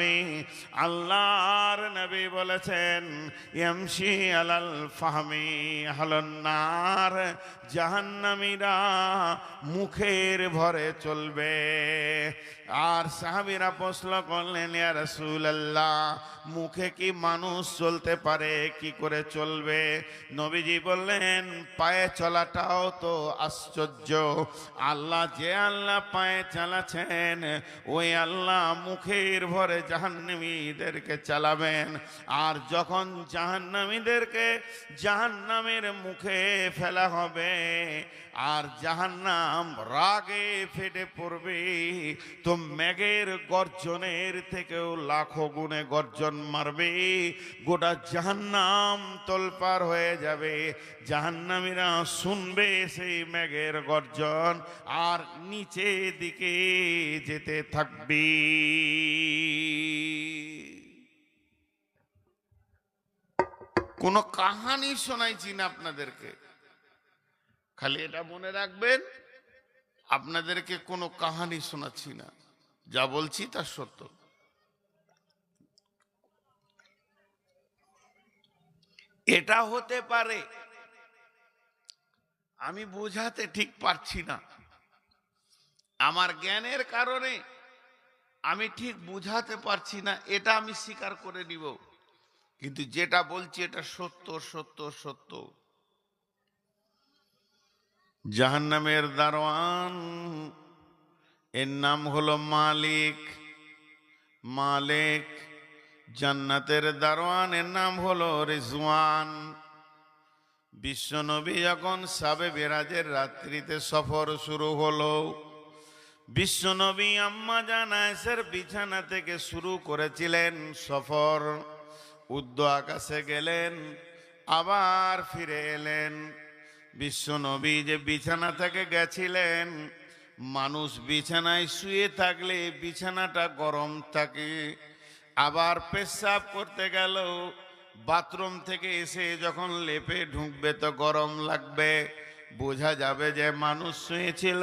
ফাহামি আল্লাহর নবী বলেছেন এমসি আলাল ফাহমি হলন্নার জাহান্নামীরা মুখের ভরে চলবে। আর সাহাবিরা প্রশ্ন করলেন, ইয়া রাসূলুল্লাহ, মুখে কি মানুষ চলতে পারে? কি করে চলবে? নবীজি বললেন, পায়ে চলাটাও তো আশ্চর্য। আল্লাহ যে আল্লাহ পায়ে চালাছেন ওই আল্লাহ মুখের ভরে জাহান্নামীদেরকে চালাবেন। আর যখন জাহান্নামীদেরকে জাহান্নামের মুখে ফেলা হবে, আর জাহান্নাম রাগে ফেটে পড়বে, তো মেঘের গর্জনের থেকেও লাখো গুণে গর্জন মারবে। গোটা জাহান্নাম তোলপার হয়ে যাবে। জাহান্নামীরা শুনবে সেই মেঘের গর্জন আর নিচে দিকে যেতে থাকবে। কোনো কাহানি শোনাইছি না আপনাদেরকে। খালি এটা মনে রাখবেন, আপনাদেরকে কোনো কাহানি শোনাচ্ছি না। যা বলছি তা সত্য। এটা হতে পারে, আমি বোঝাতে ঠিক পারছি না। আমার জ্ঞানের কারণে আমি ঠিক বুঝাতে পারছি না, এটা আমি স্বীকার করে নিব। কিন্তু যেটা বলছি এটা সত্য সত্য সত্য। জাহান্নামের দারোয়ান এর নাম হলো মালিক। মালিক জান্নাতের দারোয়ান, এর নাম হলো রিজওয়ান। বিশ্বনবী যখন সাবে বেরাজের রাত্রিতে সফর শুরু হলো, বিশ্বনবী আম্মা জানায়েসের বিছানা থেকে শুরু করেছিলেন সফর। উদ্দ আকাশে গেলেন, আবার ফিরে এলেন। বিশ্বনবী যে বিছানা থেকে গেছিলেন মানুষ বিছানায় শুয়ে থাকলে বিছানাটা গরম থাকে। আবার পেশাব করতে গেল বাথরুম থেকে এসে যখন লেপে ঢুকবে তো গরম লাগবে। বোঝা যাবে যে মানুষ শুয়েছিল।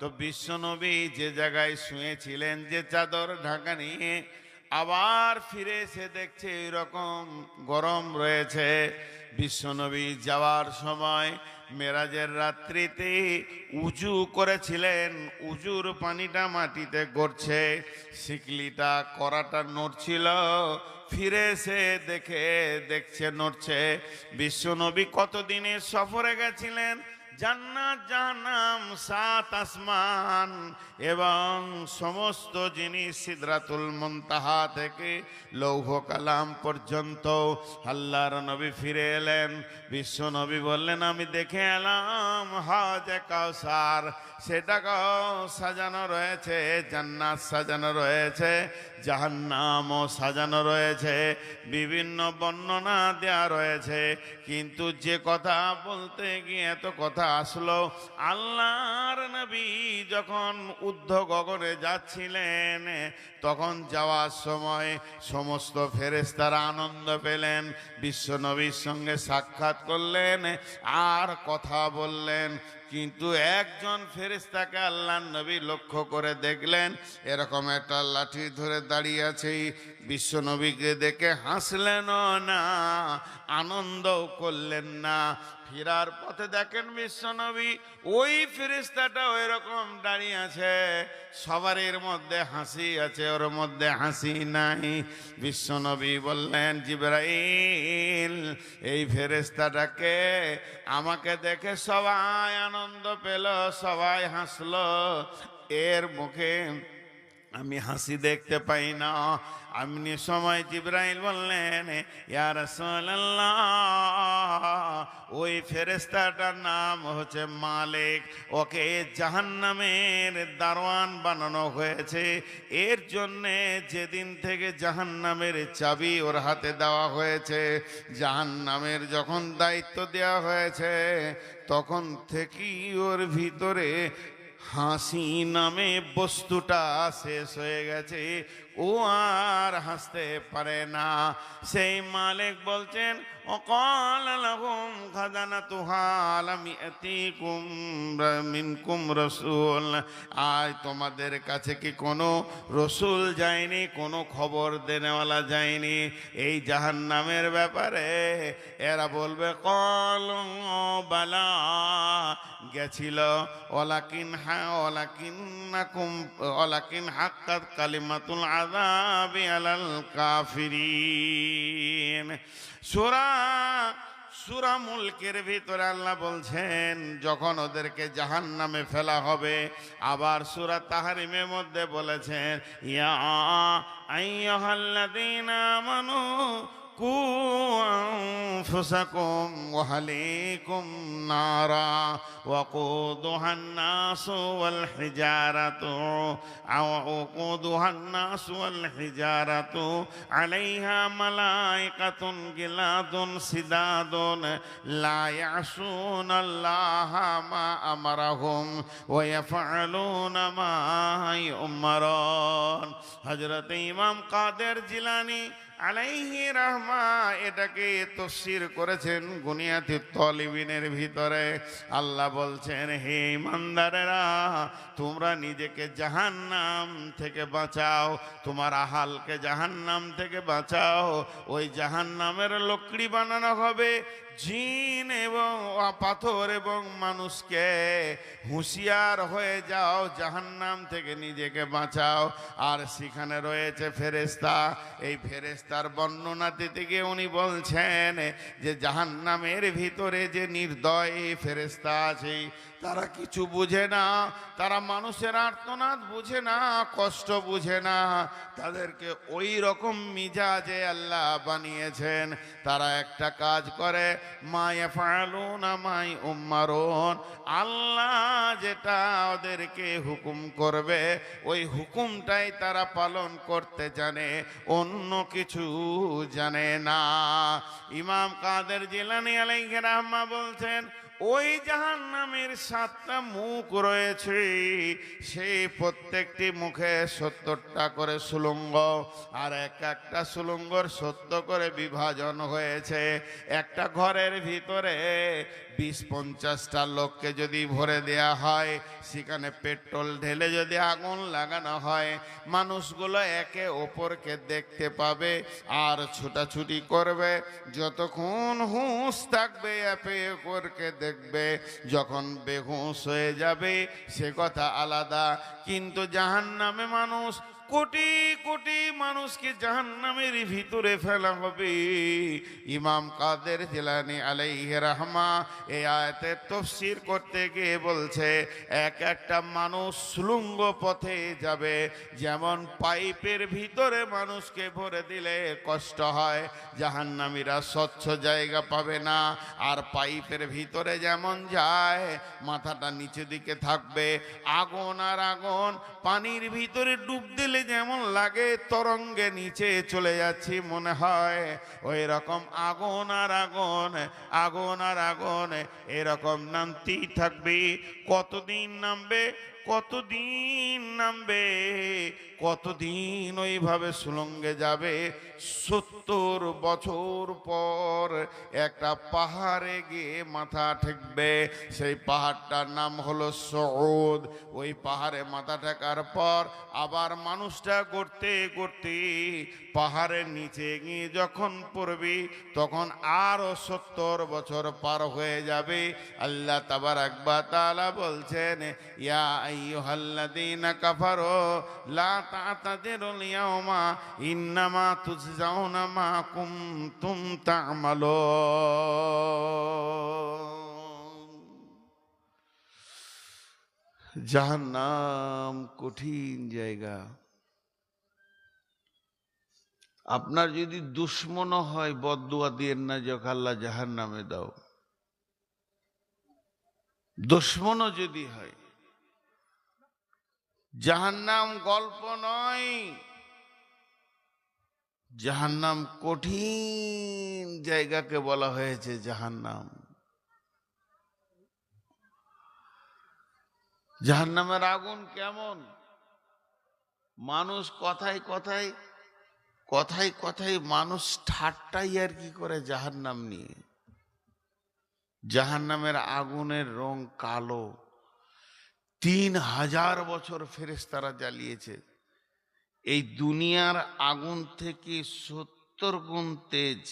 তো বিশ্বনবী যে জায়গায় শুয়েছিলেন, যে চাদর ঢাকা নিয়ে আবার ফিরে এসে দেখছে এরকম গরম রয়েছে। বিশ্বনবী যাওয়ার সময় মেরাজের রাত্রিতে উজু করেছিলেন। উজুর পানিটা মাটিতে গড়ছে। শিকলিটা করাটা নড়ছিল। ফিরে এসে দেখে, দেখছে নড়ছে। বিশ্বনবী কতদিনের সফরে গেছিলেন? জান্নাত, জাহান্নাম, সাত আসমান এবং সমস্ত জিনিস সিদরাতুল মুনতাহা থেকে লৌহ কালাম পর্যন্ত। আল্লাহর নবী ফিরে এলেন। বিশ্ব নবী বললেন, আমি দেখে এলাম হজ কাউসার সেটাকেও সাজানো রয়েছে, জান্নাত সাজানো রয়েছে, জাহান্নামও সাজানো রয়েছে, বিভিন্ন বর্ণনা দেয়া রয়েছে, কিন্তু যে কথা বলতে গিয়ে এত কথা আসলো, আল্লাহর নবী যখন উদ্ধ গগনে যাচ্ছিলেন, তখন যাওয়ার সময় সমস্ত ফেরেস্তারা আনন্দ পেলেন বিশ্বনবীর সঙ্গে সাক্ষাৎ করলেন, আর কথা বললেন। কিন্তু একজন ফেরেস্তাকে আল্লাহ নবী লক্ষ্য করে দেখলেন, এরকম একটা লাঠি ধরে দাঁড়িয়ে আছে, বিশ্ব নবীকে দেখে হাসলেন না আনন্দ করলেন না। ফেরার পথে দেখেন বিশ্বনবী, ওই ফেরিস্তাটা ওই রকম দাঁড়িয়ে আছে, সবারের মধ্যে হাসি আছে, ওর মধ্যে হাসি নাই। বিশ্বনবী বললেন, জিব্রাইল, এই ফেরেস্তাটাকে আমাকে দেখে সবাই আনন্দ পেল, সবাই হাসলো। এর মুখে আমি হাসি দেখতে পাই না। আমনি সময় জিব্রাইল বললেন, ইয়া রাসূলুল্লাহ, ওই ফেরেশতাটার নাম হচ্ছে মালিক। ওকে জাহান্নামের দারোয়ান বানানো হয়েছে। এর জন্যে যেদিন থেকে জাহান্নামের চাবি ওর হাতে দেওয়া হয়েছে, জাহান্নামের যখন দায়িত্ব দেওয়া হয়েছে, তখন থেকেই ওর ভিতরে হাসি নামে বস্তুটা শেষ হয়ে গেছে। ও আর হাসতে পারে না। সেই মালিক বলছেন, অকাল লহুম খাজানা তুহাল আমি এতিকুম মিনকুম রসুল। আজ তোমাদের কাছে কি কোনো রসুল যায়নি, কোনো খবর দেনেওয়ালা যায়নি? এই জাহান নামের ব্যাপারে এরা বলবে, কল বালা গেছিল অলাকিন হা অলাকিন নাকুম অলাকিন হাক্কাত কালিমাতুল আদ আযাবি আলাল কাফিরিন। সূরা সূরা মুলকের ভিতরে আল্লাহ বলছেন, যখন ওদেরকে জাহান নামে ফেলা হবে, আবার সুরা তাহারিমের মধ্যে বলেছেন, ইয়া আইয়ুহাল্লাযীনা আমানু قوا أنفسكم وهليكم نارا وقودها الناس والحجارة أو وقودها الناس والحجارة عليها ملائكة جلاد سداد لا يعصون الله ما أمرهم ويفعلون ما يؤمرون حضرت إمام قادر جلاني আলাইহি রহমা, এটাকে তফসির করেছেন গুনিয়াতি তলিবিনের ভিতরে। আল্লাহ বলছেন, হে ইমানদারেরা, তোমরা নিজেকে জাহান্নাম থেকে বাঁচাও, তোমার আহালকে জাহান্নাম থেকে বাঁচাও। ওই জাহান্নামের লকড়ি বানানো হবে জিন এবং পাথর এবং মানুষকে হুঁশিয়ার হয়ে যাও, জাহান্নাম থেকে নিজেকে বাঁচাও। আর সেখানে রয়েছে ফেরেস্তা এই ফেরেস্তার বর্ণনা দিতে গিয়ে উনি বলছেন যে, জাহান্নামের ভিতরে যে নির্দয় ফেরেস্তা আছে তারা কিছু বুঝে না, তারা মানুষের আর্তনাদ বুঝে না, কষ্ট বুঝে না। তাদেরকে ওই রকম মিজাজে আল্লাহ বানিয়েছেন। তারা একটা কাজ করে মায়া ফালুন মাই উম্মারুন আল্লাহ যেটা ওদেরকে হুকুম করবে, ওই হুকুমটাই তারা পালন করতে জানে, অন্য কিছু জানে না। ইমাম কাদের জিলানি আলাইহি রাহমা বলছেন ওই জাহান নামের সাতটা মুখ রয়েছে। সেই প্রত্যেকটি মুখে সত্তরটা করে সুলঙ্গ আর এক একটা সুলঙ্গর সত্য করে বিভাজন হয়েছে। একটা ঘরের ভিতরে বিশ পঞ্চাশটা লোককে যদি ভরে দেয়া হয়, সেখানে পেট্রোল ঢেলে যদি আগুন লাগানো হয়, মানুষগুলো একে ওপরকে দেখতে পাবে আর ছুটাছুটি করবে। যতক্ষণ হুঁশ থাকবে এপে অপরকে দেখবে যখন বেহুঁশ হয়ে যাবে সে কথা আলাদা। কিন্তু জাহান নামে মানুষ কোটি কোটি মানুষকে জাহান্নামের ভিতরে ফেলা হবে। ইমাম কাদের জেলানি আলাইহি রাহমা এই আয়াতের তফসির করতে গিয়ে বলছে, এক একটা মানুষ সুলুঙ্গ পথে যাবে, যেমন পাইপের ভিতরে মানুষকে ভরে দিলে কষ্ট হয়, জাহান্নামীরা স্বচ্ছ জায়গা পাবে না, আর পাইপের ভিতরে যেমন যায়, মাথাটা নিচে দিকে থাকবে, আগুন আর আগুন পানির ভিতরে ডুব দিলে যেমন লাগে তরঙ্গে নিচে চলে যাচ্ছি মনে হয়। ওই রকম আগুন আর আগুন আগুন আর আগুন, এরকম নামতেই থাকবে। কতদিন নামবে? কতদিন নামবে? কতদিন ওইভাবে সুলঙ্গে যাবে? সত্তর বছর পর একটা পাহাড়ে গিয়ে মাথা ঠেকবে। সেই পাহাড়টার নাম হলো সৌদ। ওই পাহাড়ে মাথা ঠেকার পর আবার মানুষটা করতে করতে পাহাড়ের নিচে গিয়ে যখন পড়বি, তখন আরও সত্তর বছর পার হয়ে যাবে। আল্লাহ তাবার একবার তালা বলছেন, ইয়া আইয়ুহাল্লাযীনা কাফারু, লা তা'তাযিরুল ইয়াওমা ইন্নামা মা কঠিন জায়গা আপনার যদি দুশ্মন হয় বদুয়া দিয়ে না যখন আল্লাহ জাহান নামে দাও দুশ্মনও যদি হয় জাহান্নাম গল্প নয়। জাহান্নাম কঠিন জায়গাকে বলা হয়েছে জাহান্নাম। জাহান্নামের আগুন কেমন? মানুষ কথায় কথায় কথায় কথায় মানুষ ঠাট্টাই আর কি করে জাহার নাম নিয়ে। জাহার নামের আগুনের রং কালো। তিন হাজার বছর ফেরেস্তারা জ্বালিয়েছে। এই দুনিয়ার আগুন থেকে সত্তর গুণ তেজ।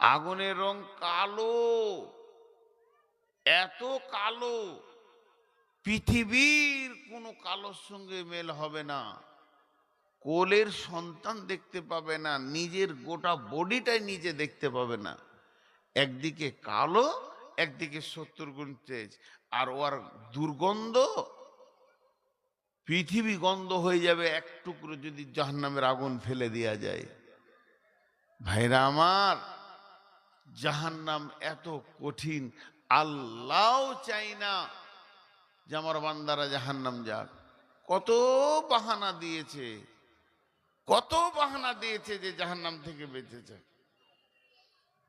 আগুনের রং কালো, এত কালো, পৃথিবীর কোনো কালোর সঙ্গে মেল হবে না। কোলের সন্তান দেখতে পাবে না, নিজের গোটা বডিটাই নিজে দেখতে পাবে না। একদিকে কালো, একদিকে সত্তর গুণ তেজ। আর ওর দুর্গন্ধ, পৃথিবী গন্ধ হয়ে যাবে এক টুকরো যদি জাহান্নামের আগুন ফেলে দেওয়া যায়। ভাইরা আমার, জাহান্নাম এত কঠিন, আল্লাহ চাই না যে আমার বান্দারা জাহান্নাম যাক। কত বাহানা দিয়েছে, কত বাহানা দিয়েছে যে জাহান্নাম থেকে বেঁচেছে।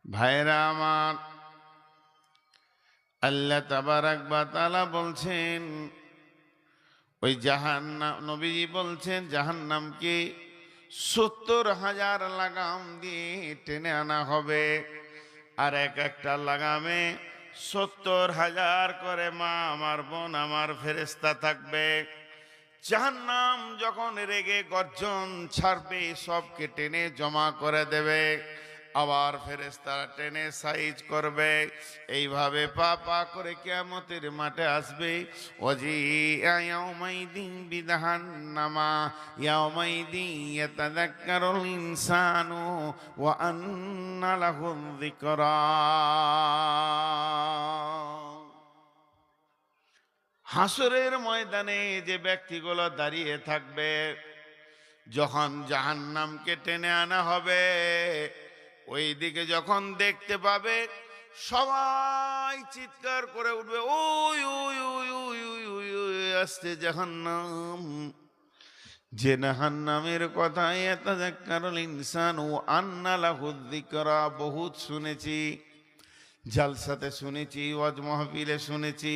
ভাইরা আমার আল্লাহ তাবারাক বা তাআলা বলছেন, ওই জাহান্নাম, নবীজি বলছেন, জাহান্নামকে সত্তর হাজার লাগাম দিয়ে টেনে আনা হবে। আর এক একটা লাগামে সত্তর হাজার করে মা, আমার বোন, আমার ফেরেস্তা থাকবে। জাহান্নাম যখন রেগে গর্জন ছাড়বে, সবকে টেনে জমা করে দেবে। আবার ফেরেস্তারা টেনে সাইজ করবে। এইভাবে পা পা করে কেয়ামতের মাঠে আসবে। অজি ইয়াউমাইদিন বিধান্নামা ইয়াউমাইদিন ইয়াতাযাক্কারুল ইনসানু ওয়া আন্না যিকরা। হাসরের ময়দানে যে ব্যক্তিগুলো দাঁড়িয়ে থাকবে, যখন জাহান্নামকে টেনে আনা হবে ওই দিকে যখন দেখতে পাবে, সবাই চিৎকার করে উঠবে, ওই ওই ওই ওই ওই ওই ওই আসছে জাহান্নাম। যে জাহান্নামের কথা এত কারণ ইনসান, ও আন্না লাহুদ্দিকরা বহুত শুনেছি, জালসাতে শুনেছি, ওয়াজ মাহফিলে শুনেছি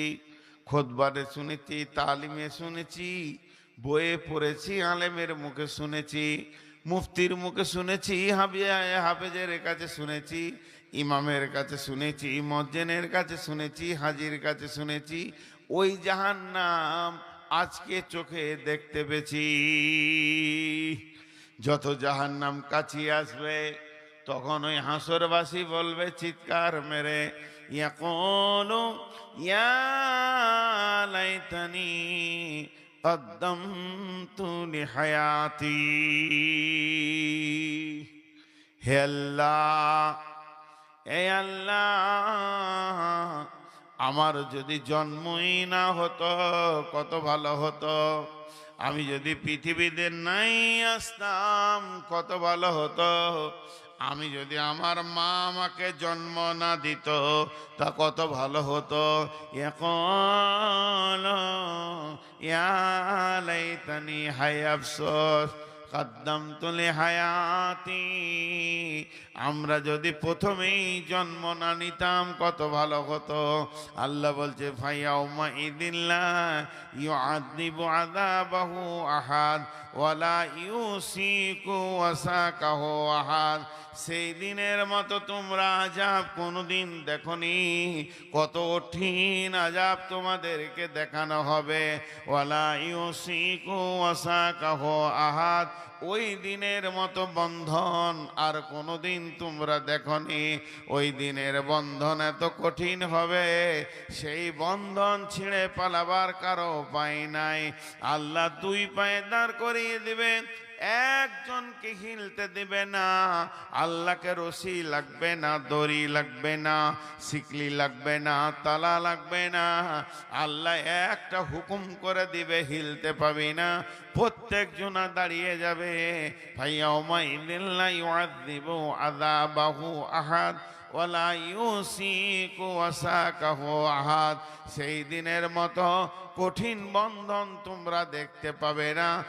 খোদবারে শুনেছি, তালিমে শুনেছি, বইয়ে পড়েছি, আলেমের মুখে শুনেছি। মুফতির মুখে শুনেছি হাবিয়া হাফেজের কাছে শুনেছি, ইমামের কাছে শুনেছি, মজ্জেনের কাছে শুনেছি, হাজির কাছে শুনেছি, ওই জাহান নাম আজকে চোখে দেখতে পেয়েছি। যত জাহান নাম কাছিয়ে আসবে, তখন ওই হাসরবাসী বলবে, চিৎকার মেরে, ইয়াকুলু, ইয়া লাইতানি قدمت لحياتي হে আল্লাহ হে আল্লাহ আমার যদি জন্মই না হতো কত ভালো হতো আমি যদি পৃথিবীতে নাই আসতাম কত ভালো হতো আমি যদি আমার মা আমাকে জন্ম না দিত, তা কত ভালো হতো। এখন ইয়ালাইতানি হাই আফসোস। কাদ্দাম তুলে হায়াতি আমরা যদি প্রথমেই জন্ম না নিতাম, কত ভালো হতো। আল্লাহ বলছে ভাইয়া উমা ইদিল্লা ইউ আদিবু আদাবাহু আহাদ, ওয়ালা ইউসিকু ওয়াসাকাহু আহাদ। সেই দিনের মতো তোমরা আজাব কোনোদিন দেখনি। কত কঠিন আজাব তোমাদেরকে দেখানো হবে। ওয়ালা ইউসিকু ওয়াসাকাহু আহাদ ওই দিনের মতো বন্ধন আর কোনো দিন তোমরা দেখনি। ওই দিনের বন্ধন এত কঠিন হবে, সেই বন্ধন ছিঁড়ে পালাবার কারও উপায় নাই। আল্লাহ দুই পায়ে দাঁড় করিয়ে দিবেন একজনকে হিলতে দিবে না। আল্লাহকে রশি লাগবে না, দড়ি লাগবে না, শিকলি লাগবে না, তালা লাগবে না। আল্লাহ একটা হুকুম করে দিবে, হিলতে পাবি না। প্রত্যেক জনা দাঁড়িয়ে যাবে। ভাইয়া ওমাইদিব আদা বাহু আহাদ। সেই দিনের মতো কঠিন বন্ধন তোমরা দেখতে পাবে না।